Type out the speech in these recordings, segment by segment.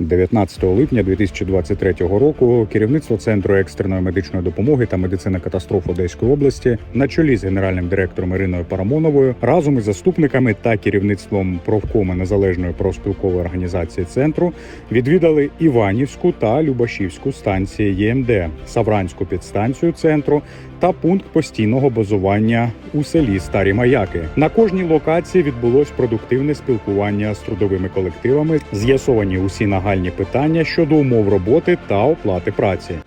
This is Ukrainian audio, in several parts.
19 липня 2023 року керівництво центру екстреної медичної допомоги та медицини катастроф Одеської області на чолі з генеральним директором Іриною Парамоновою разом із заступниками та керівництвом профкому незалежної профспілкової організації центру відвідали Іванівську та Любашівську станції ЄМД, Савранську підстанцію центру та пункт постійного базування у селі Старі Маяки. На кожній локації відбулось продуктивне спілкування з трудовими колективами, з'ясовані усі нагальні питання щодо умов роботи та оплати праці. –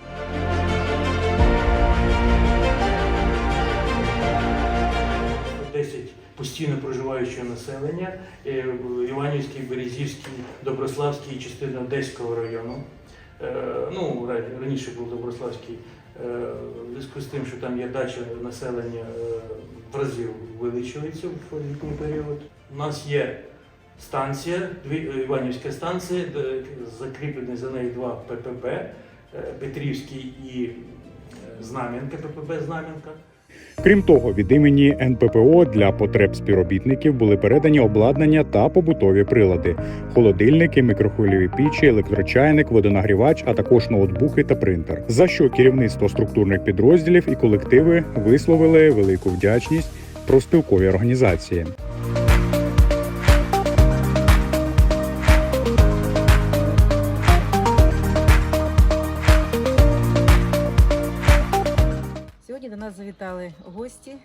10 постійно проживаючого населення е, в Іванівській, Березівській, Доброславській частини Одеського району. Е, Ну, ра- раніше був Доброславський, в зв'язку з тим, що там є дача населення е, в разів увеличується в літній період. У нас є станція, дві е, Іванівська станція, закріплені за нею два ППБ, е, Петрівський і е, Знам'янка, ППБ Знам'янка. Крім того, від імені НППО для потреб співробітників були передані обладнання та побутові прилади: холодильники, мікрохвильові пічі, електрочайник, водонагрівач, а також ноутбуки та принтер. За що керівництво структурних підрозділів і колективи висловили велику вдячність профспілковій організації. Нас завітали гості,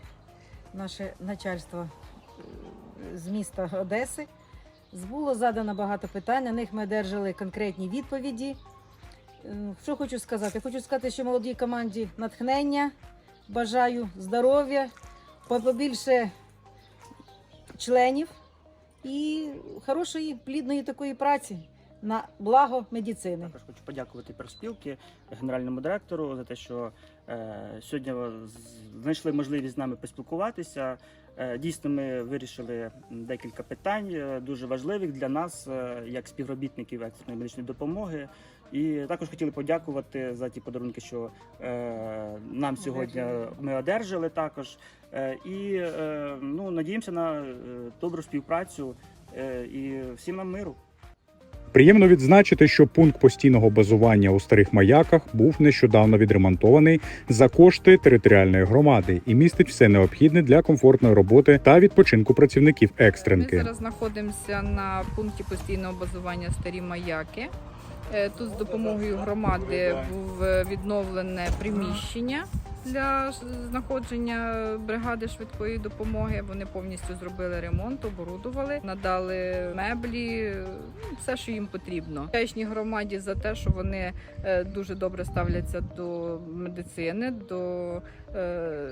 наше начальство е, з міста Одеси. Було задано багато питань, на них ми одержали конкретні відповіді. Е, Що хочу сказати? Хочу сказати, що молодій команді натхнення, бажаю здоров'я, по- побільше членів і хорошої, плідної такої праці на благо медицини. Також хочу подякувати профспілки, генеральному директору за те, що е, сьогодні знайшли можливість з нами поспілкуватися. Е, дійсно, ми вирішили декілька питань е, дуже важливих для нас, е, як співробітників екстреної медичної допомоги. І також хотіли подякувати за ті подарунки, що е, нам сьогодні ми одержали також. Е, і е, ну, надіємося на добру співпрацю е, і всім нам миру. Приємно відзначити, що пункт постійного базування у старих маяках був нещодавно відремонтований за кошти територіальної громади і містить все необхідне для комфортної роботи та відпочинку працівників Ми екстренки. зараз знаходимося на пункті постійного базування старі маяки. Е, Тут з допомогою громади був відновлене приміщення для знаходження бригади швидкої допомоги. Вони повністю зробили ремонт, оборудували, надали меблі, ну, все, що їм потрібно. Вдячні громаді за те, що вони е, дуже добре ставляться до медицини, до е,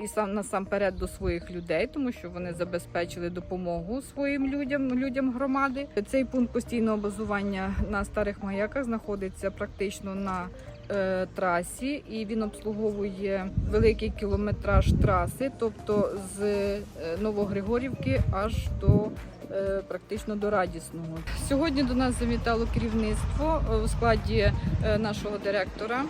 і сам насамперед до своїх людей, тому що вони забезпечили допомогу своїм людям, людям громади. Цей пункт постійного базування на старих маяках знаходиться практично на трасі, і він обслуговує великий кілометраж траси, тобто з е, Новогригорівки аж до е, практично до радісного. Сьогодні до нас завітало керівництво е, у складі е, нашого директора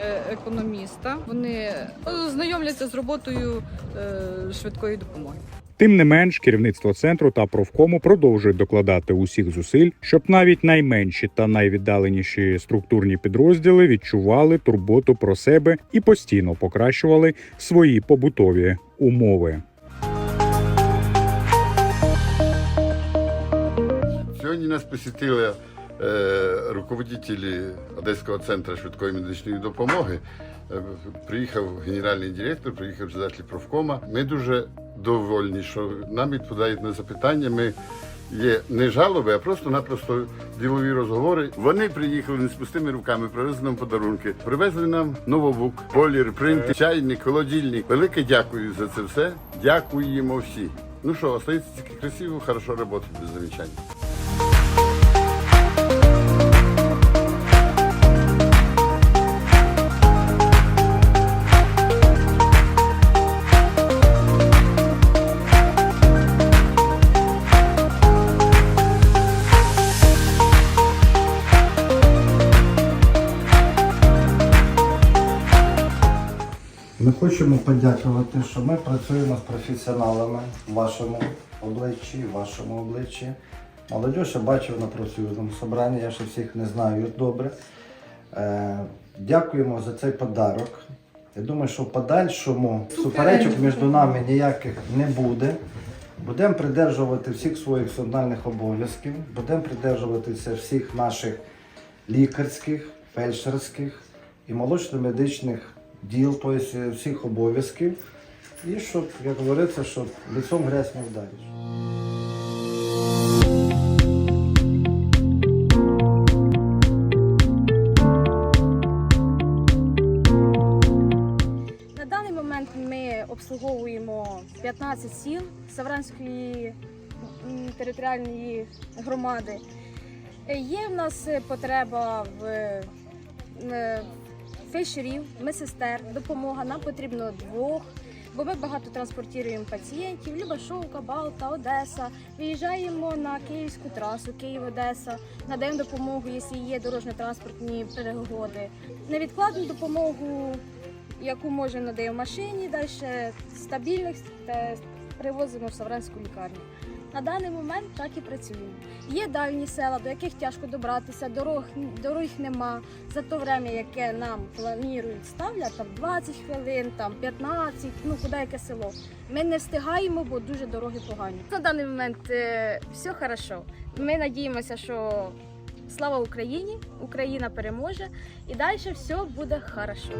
е, економіста. Вони е, знайомляться з роботою е, швидкої допомоги. Тим не менш, керівництво центру та профкому продовжують докладати усіх зусиль, щоб навіть найменші та найвіддаленіші структурні підрозділи відчували турботу про себе і постійно покращували свої побутові умови. Сьогодні нас посітили руководителі Одеського центру швидкої медичної допомоги. Е, Приїхав генеральний директор, приїхав председатель профкома. Ми дуже довольні, що нам відповідають на запитання. Ми є не жалоби, а просто-напросто ділові розговори. Вони приїхали не з пустими руками, привезли нам подарунки, привезли нам ноутбук, колір, принт, чайник, холодильник. Велике дякую за це все. Дякуємо всі. Ну що, остається тільки красиво, хорошо працювати без замічань. Хочемо подякувати, що ми працюємо з професіоналами в вашому обличчі, в вашому обличчі. Молодь я бачив на профсоюзному собранні, я ще всіх не знаю добре. Е, дякуємо за цей подарок. Я думаю, що в подальшому суперечок між нами ніяких не буде. Будемо придержувати всіх своїх функціональних обов'язків, будемо придержуватися всіх наших лікарських, фельдшерських і молочно-медичних діл, тобто всіх обов'язків. І щоб, як говориться, щоб лицом грязь не вдариш. На даний момент ми обслуговуємо 15 сіл Савранської територіальної громади. Е, Є в нас е, потреба в фельдшерів, медсестер, допомога. Нам потрібно двох, бо ми багато транспортуємо пацієнтів. Любашовка, Балта, Одеса. Виїжджаємо на київську трасу, Київ-Одеса, надаємо допомогу, якщо є дорожньо-транспортні перегоди. Невідкладну допомогу яку може надає в машині, далі стабільних привозимо в Савранську лікарню. На даний момент так і працюємо. Є дальні села, до яких тяжко добратися, дорог, доріг нема. За те время, яке нам планують, ставлять там 20 хвилин, там 15, ну куди яке село. Ми не встигаємо, бо дуже дороги погані. На даний момент е, все хорошо. Ми надіємося, що слава Україні, Україна переможе і далі все буде хорошо.